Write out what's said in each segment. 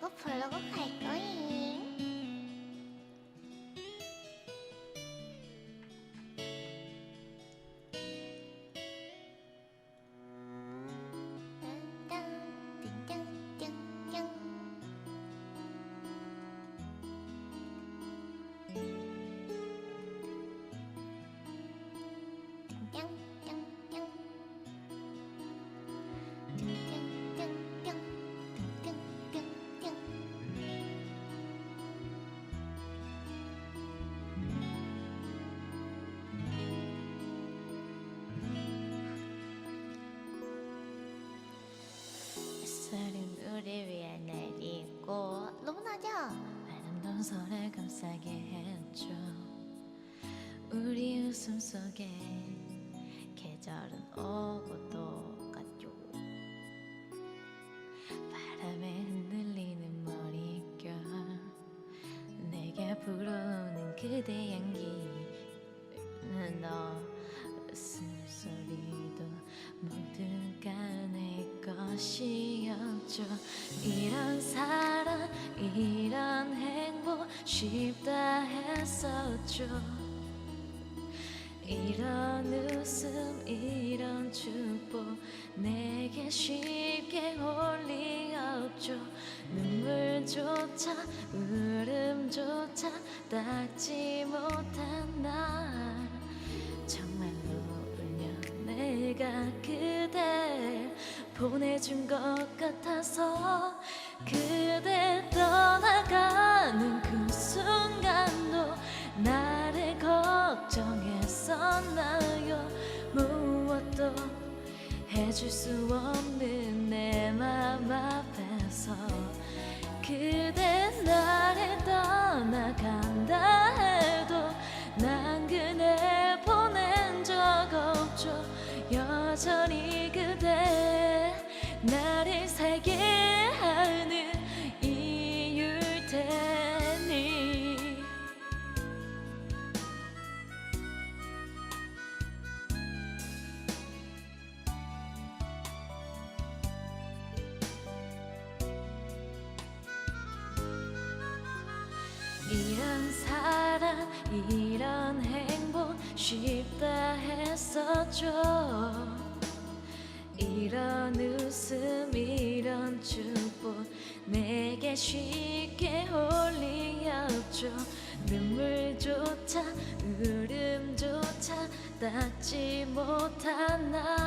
누구 부르고 갈? 띵 로나죠? 아름다운 손을 감싸게 해줘. 우리 웃음 속에 계절은 오고 또 가죠. 바람에 흔들리는 머릿결 내게 불어오는 그대 향기는 너 웃음소리도 모두가 내 것이었죠. 이런 사랑 이런 행복 쉽다 했었죠. 이런 웃음 이런 축복 내게 쉽게 올 리 없죠. 눈물조차 울음조차 닦지 못한 날. 정말로 울며 내가 그댈 보내준 것 같아서 그대 해줄 수 없는 내 맘 앞에서 그대 이런 사랑 이런 행복 쉽다 했었죠. 이런 웃음 이런 축복 내게 쉽게 홀리 없죠. 눈물조차 울음조차 닦지 못한 나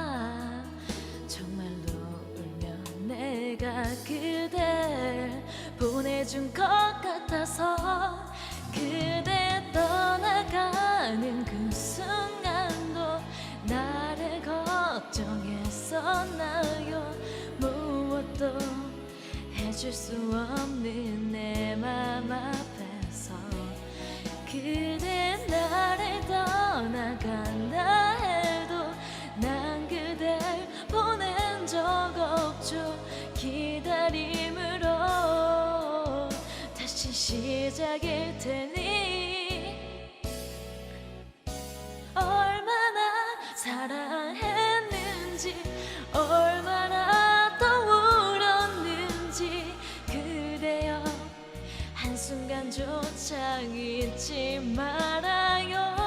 그대 떠나가는 그 순간도 나를 걱정했었나요? 무엇도 해줄 수 없는 내 맘 앞에서 그대 나를 떠나간다 해도 난 그댈 보낸 적 없죠. 다 시 시작일 테니 얼마나 사랑했는지 얼마나 또 울었는지 그대여 한순간조차 잊지 말아요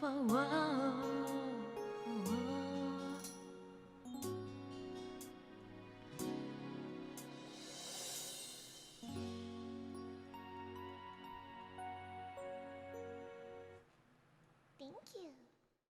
테니 와와